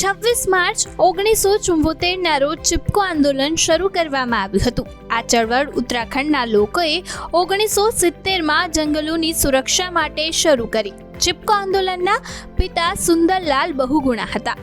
છવ્વીસ માર્ચ ઓગણીસો ચુંબોતેરના રોજ ચિપકો આંદોલન શરૂ કરવામાં આવ્યું હતું. આ ચળવળ ઉત્તરાખંડના લોકોએ ઓગણીસો સિત્તેરમાં જંગલોની સુરક્ષા માટે શરૂ કરી. ચિપકો આંદોલનના પિતા સુંદરલાલ બહુગુણા હતા.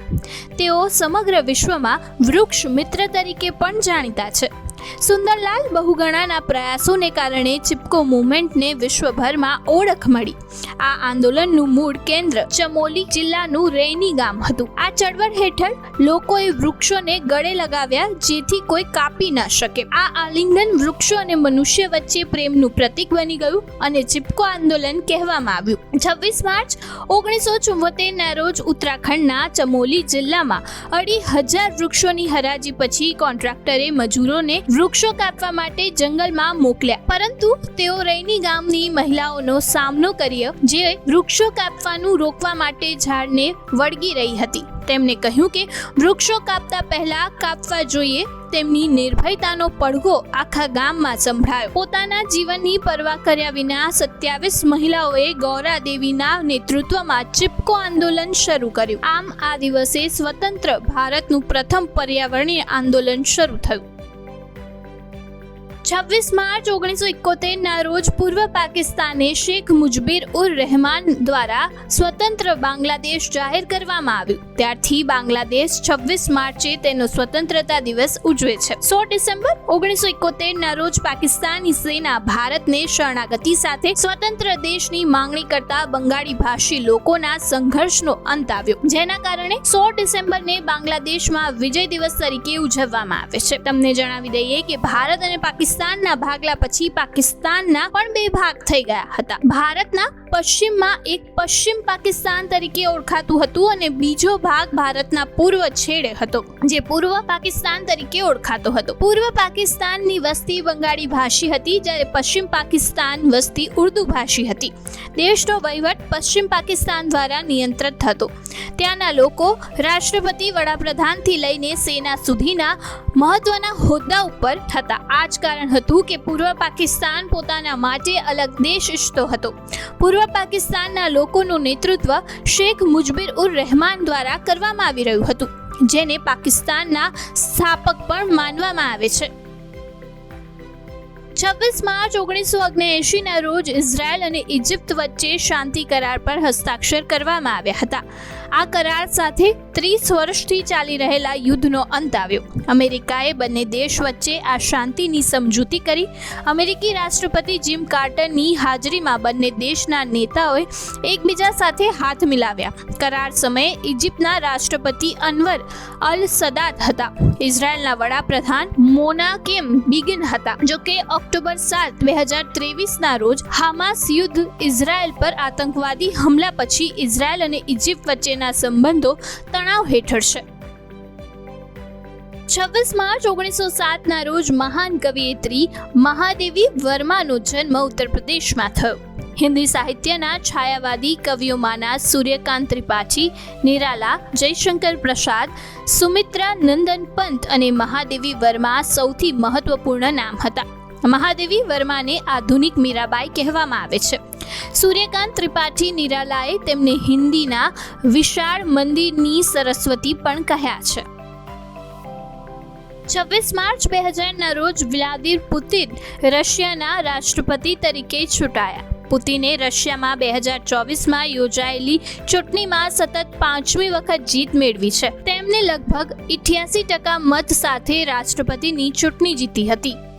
તેઓ સમગ્ર વિશ્વમાં વૃક્ષ મિત્ર તરીકે પણ જાણીતા છે. સુંદરલાલ બહુગણાના પ્રયાસોને કારણે ચિપકો મુવમેન્ટને વિશ્વભરમાં ઓળખ મળી. આ આંદોલનનું મૂળ કેન્દ્ર ચમોલી જિલ્લાનું રૈની ગામ હતું. આ ચળવળ હેઠળ લોકોએ વૃક્ષોને ગળે લગાવ્યા જેથી કોઈ કાપી ન શકે. આ આલિંગન વૃક્ષો અને મનુષ્ય વચ્ચે પ્રેમનું પ્રતીક બની ગયું અને ચિપકો આંદોલન કહેવામાં આવ્યું. છવ્વીસ માર્ચ ઓગણીસો ચુમ્મોતેરના રોજ ઉત્તરાખંડના ચમોલી જિલ્લામાં અઢી હજાર વૃક્ષોની હરાજી પછી કોન્ટ્રાક્ટરે મજૂરોને વૃક્ષો કાપવા માટે જંગલમાં મોકલ્યા. પરંતુ તેઓ રૈની ગામની મહિલાઓનો સામનો કર્યો, જે વૃક્ષો કાપવાનું રોકવા માટે ઝાડને વળગી રહી હતી. તેમણે કહ્યું કે, વૃક્ષો કાપતા પહેલા કાપવા જોઈએ, તેમની નિર્ભયતાનો પડઘો આખા ગામમાં સંભળાયો. પોતાના જીવનની પરવા કર્યા વિના સત્યાવીસ મહિલાઓએ ગૌરા દેવીના નેતૃત્વમાં ચિપકો આંદોલન શરૂ કર્યું. આમ આ દિવસે સ્વતંત્ર ભારતનું પ્રથમ પર્યાવરણીય આંદોલન શરૂ થયું. છવ્વીસ માર્ચ ઓગણીસો એકોતેરના રોજ પૂર્વ પાકિસ્તાને શેખ મુજબીર ઉર રહેમાન દ્વારા સ્વતંત્ર બાંગ્લાદેશ જાહેર કરવામાં આવ્યું. ત્યારથી બાંગ્લાદેશ છવ્વીસ માર્ચે તેનો સ્વતંત્રતા દિવસ ઉજવે છે. સો ડિસેમ્બર ઓગણીસો એકોતેરના રોજ પાકિસ્તાની સેના ભારતને શરણાગતિ સાથે સ્વતંત્ર દેશની માંગણી કરતા બંગાળી ભાષી લોકોના સંઘર્ષનો અંત આવ્યો. જેના કારણે સો ડિસેમ્બરને બાંગ્લાદેશમાં વિજય દિવસ તરીકે ઉજવવામાં આવે છે. તમને જણાવી દઈએ કે ભારત અને પાકિસ્તાનના ભાગલા પછી પાકિસ્તાનના પણ બે ભાગ થઈ ગયા હતા. ભારતના પશ્ચિમમાં એક પશ્ચિમ પાકિસ્તાન તરીકે ઓળખાતું હતું અને બીજો ભાગ ભારતના પૂર્વ છેડે હતો, જે પૂર્વ પાકિસ્તાન તરીકે ઓળખાતો હતો. પૂર્વ પાકિસ્તાનની વસ્તી બંગાળી ભાષી હતી, જ્યારે પશ્ચિમ પાકિસ્તાન વસ્તી ઉર્દુ ભાષી હતી. દેશનો વહીવટ પશ્ચિમ પાકિસ્તાન દ્વારા નિયંત્રિત હતો. ત્યાંના લોકો રાષ્ટ્રપતિ વડાપ્રધાનથી લઈને સેના સુધીના મહત્વના હોદ્દા ઉપર હતા આ જ કારણ હતું કે પૂર્વ પાકિસ્તાન પોતાના માટે અલગ દેશ ઈચ્છતો હતો. પૂર્વ પાકિસ્તાનના લોકોનું નેતૃત્વ શેખ મુજબીર ઉર રહેમાન દ્વારા કરવામાં આવી રહ્યું હતું, જેને પાકિસ્તાનના સ્થાપક પણ માનવામાં આવે છે. છવ્વીસ માર્ચ ઓગણીસો ઓગણએંશીના રોજ ઇઝરાયલ અને ઇજિપ્ત વચ્ચે શાંતિ કરાર પર હસ્તાક્ષર કરવામાં આવ્યા હતા. આ કરાર સાથે ત્રીસ વર્ષથી ચાલી રહેલા યુદ્ધનો અંત આવ્યો. અમેરિકાએ બંને દેશ વચ્ચે આ શાંતિની સમજૂતી કરી. અમેરિકી રાષ્ટ્રપતિ જીમ કાર્ટરની હાજરીમાં બંને દેશના નેતાઓએ એકબીજા સાથે હાથ મિલાવ્યા. કરાર સમયે ઇજિપ્તના રાષ્ટ્રપતિ અનવર અલ સદાત હતા. ઇઝરાયલના વડાપ્રધાન મોનાકેમ બિગિન હતા. જોકે ઓક્ટોબર સાત, બે હજાર ત્રેવીસના રોજ હામાસ યુદ્ધ ઇઝરાયલ પર આતંકવાદી હમલા પછી ઇઝરાયલ અને ઇજિપ્ત વચ્ચેના સંબંધો તણાવ હેઠળ છે. છવ્વીસ માર્ચ ઓગણીસો સાતના રોજ મહાન કવિયત્રી મહાદેવી વર્માનો જન્મ ઉત્તર પ્રદેશમાં થયો. હિન્દી સાહિત્યના છાયાવાદી કવિઓમાંના સૂર્યકાંત ત્રિપાઠી, નિરાલા, જયશંકર પ્રસાદ, સુમિત્રા નંદન પંત અને મહાદેવી વર્મા સૌથી મહત્વપૂર્ણ નામ હતા. મહાદેવી વર્માને આધુનિક મીરાબાઈ કહેવામાં આવે છે. સૂર્યકાંત ત્રિપાઠી નિરાલાએ તેમને હિન્દીના વિશાળ મંદિરની સરસ્વતી પણ કહ્યા છે. છવ્વીસ માર્ચ બે હજારના રોજ વ્લાદિર પુતિન રશિયાના રાષ્ટ્રપતિ તરીકે ચૂંટાયા પુતિને રશિયામાં બે હજાર ચોવીસમાં યોજાયેલી ચૂંટણીમાં સતત પાંચમી વખત જીત મેળવી છે. તેમને લગભગ ઇઠ્યાસી ટકા મત સાથે રાષ્ટ્રપતિની ચૂંટણી જીતી હતી.